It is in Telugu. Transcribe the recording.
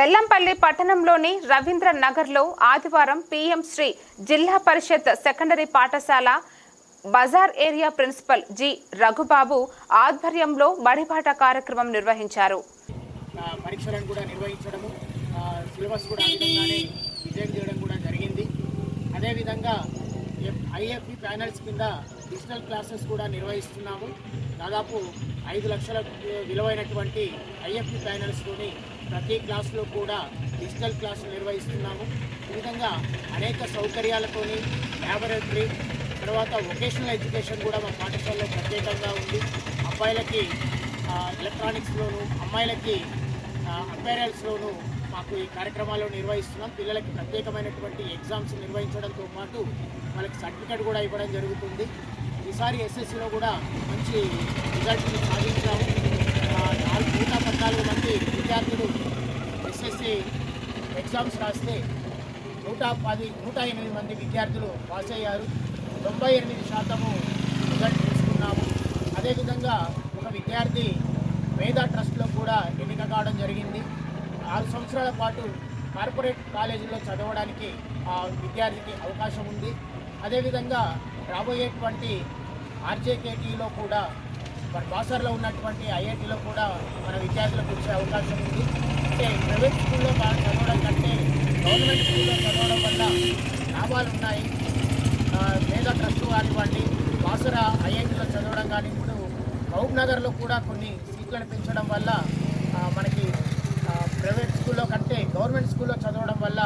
బెల్లంపల్లి పట్టణంలోని రవీంద్ర నగర్లో ఆదివారం పీఎం శ్రీ జిల్లా పరిషత్ సెకండరీ పాఠశాల బజార్ ఏరియా ప్రిన్సిపల్ జి రఘుబాబు ఆధ్వర్యంలో బడిబాట కార్యక్రమం నిర్వహించారు. పరీక్షలను కూడా నిర్వహించడము సిలబస్ కూడా చేయడం కూడా జరిగింది. అదేవిధంగా ఐఎఫ్ఈ ప్యానల్స్ కింద డిజిటల్ క్లాసెస్ కూడా నిర్వహిస్తున్నాము. దాదాపు ఐదు లక్షల విలువైనటువంటి ఐఎఫ్ఈ ప్యానల్స్తోని ప్రతి క్లాసులో కూడా డిజిటల్ క్లాసులు నిర్వహిస్తున్నాము. ఈ విధంగా అనేక సౌకర్యాలతోని ల్యాబొరేటరీ తర్వాత వొకేషనల్ ఎడ్యుకేషన్ కూడా మా పాఠశాలలో ప్రత్యేకంగా ఉంది. అబ్బాయిలకి ఎలక్ట్రానిక్స్లోను అమ్మాయిలకి అపైరల్స్లోను మాకు ఈ కార్యక్రమాలు నిర్వహిస్తున్నాం. పిల్లలకి ప్రత్యేకమైనటువంటి ఎగ్జామ్స్ నిర్వహించడంతో పాటు వాళ్ళకి సర్టిఫికేట్ కూడా ఇవ్వడం జరుగుతుంది. ఈసారి ఎస్ఎస్సిలో కూడా మంచి రిజల్ట్ని సాధించాము. నాలుగు నూట పద్నాలుగు మంది విద్యార్థులు ఎస్ఎస్సి ఎగ్జామ్స్ రాస్తే నూట పది నూట ఎనిమిది మంది విద్యార్థులు పాస్ అయ్యారు. తొంభై ఎనిమిది శాతము రిజల్ట్ తీసుకున్నాము. అదేవిధంగా ఒక విద్యార్థి మేధా ట్రస్ట్లో కూడా ఎన్నిక కావడం జరిగింది. ఆరు సంవత్సరాల పాటు కార్పొరేట్ కాలేజీలో చదవడానికి ఆ విద్యార్థికి అవకాశం ఉంది. అదేవిధంగా రాబోయేటువంటి ఆర్జేకేటీలో కూడా మన బాసర్లో ఉన్నటువంటి ఐఐటిలో కూడా మన విద్యార్థులకు వచ్చే అవకాశం ఉంది. అంటే ప్రైవేట్ స్కూల్లో బాగా చదవడం కంటే గవర్నమెంట్ స్కూల్లో చదవడం వల్ల లాభాలు ఉన్నాయి. మేధా పేద ట్రస్ట్ కానివ్వండి బాసర ఐఐటిలో చదవడం కానీ ఇప్పుడు మహబూబ్ నగర్లో కూడా కొన్ని సీట్లను పెంచడం వల్ల ఆ, మనకి ప్రైవేట్ స్కూల్లో కంటే గవర్నమెంట్ స్కూల్లో చదవడం వల్ల